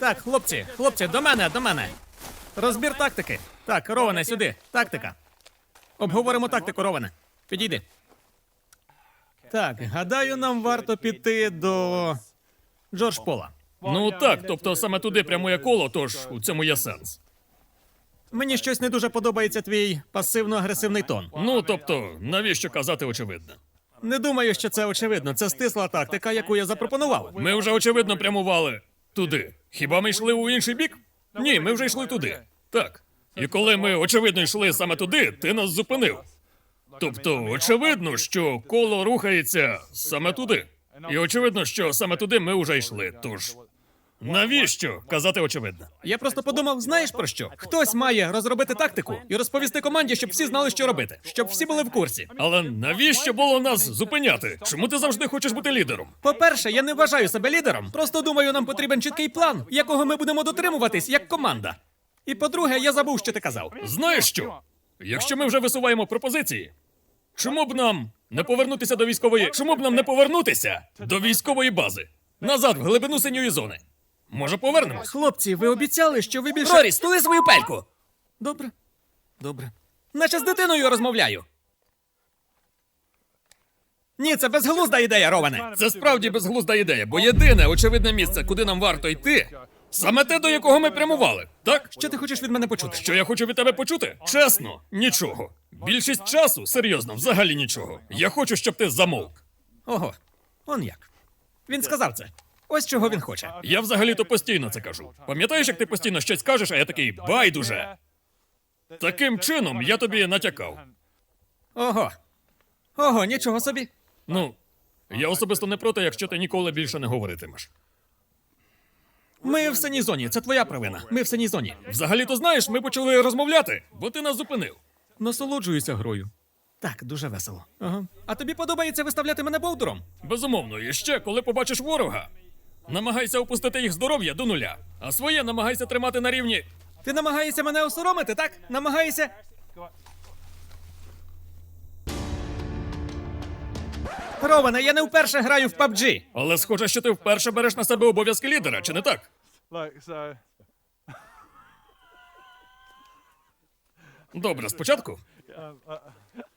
Так, хлопці, хлопці, до мене, до мене. Розбір тактики. Так, Роване, сюди. Тактика. Обговоримо тактику, Роване. Підійди. Так, гадаю, нам варто піти до Джордж Пола. Ну так, тобто саме туди прямує коло, тож у цьому є сенс. Мені щось не дуже подобається твій пасивно-агресивний тон. Ну тобто, навіщо казати очевидне? Не думаю, що це очевидно. Це стисла тактика, яку я запропонував. Ми вже очевидно прямували туди. Хіба ми йшли у інший бік? Ні, ми вже йшли туди. Так. І коли ми очевидно йшли саме туди, ти нас зупинив. Тобто, очевидно, що коло рухається саме туди. І очевидно, що саме туди ми вже йшли. Тож навіщо казати очевидно? Я просто подумав, знаєш про що? Хтось має розробити тактику і розповісти команді, щоб всі знали, що робити, щоб всі були в курсі. Але навіщо було нас зупиняти? Чому ти завжди хочеш бути лідером? По-перше, я не вважаю себе лідером. Просто думаю, нам потрібен чіткий план, якого ми будемо дотримуватись як команда. І по-друге, я забув, що ти казав. Знаєш що? Якщо ми вже висуваємо пропозиції, чому б нам не повернутися до військової. Чому б нам не повернутися до військової бази? Назад, в глибину синьої зони. Може, повернемось? Хлопці, ви обіцяли, що ви більше. Рорі, стули свою пельку! Добре. Добре. Наче з дитиною розмовляю. Ні, це безглузда ідея, Роване. Це справді безглузда ідея, бо єдине очевидне місце, куди нам варто йти, саме те, до якого ми прямували. Так? Що ти хочеш від мене почути? Що я хочу від тебе почути? Чесно, нічого. Більшість часу, серйозно, взагалі нічого. Я хочу, щоб ти замовк. Ого, он як. Він сказав це. Ось чого він хоче. Я взагалі-то постійно це кажу. Пам'ятаєш, як ти постійно щось кажеш, а я такий байдуже. Таким чином я тобі натякав. Ого. Ого, нічого собі. Ну, я особисто не проти, якщо ти ніколи більше не говоритимеш. Ми в синій зоні, це твоя провина. Ми в синій зоні. Взагалі-то знаєш, ми почали розмовляти, бо ти нас зупинив. Насолоджуюся грою. Так, дуже весело. Ага. А тобі подобається виставляти мене болдуром? Безумовно, і ще, коли побачиш ворога, намагайся опустити їх здоров'я до нуля, а своє намагайся тримати на рівні. Ти намагаєшся мене осоромити, так? Намагаєшся. Роване, я не вперше граю в PUBG. Але схоже, що ти вперше береш на себе обов'язки лідера, чи не так? Добре, спочатку.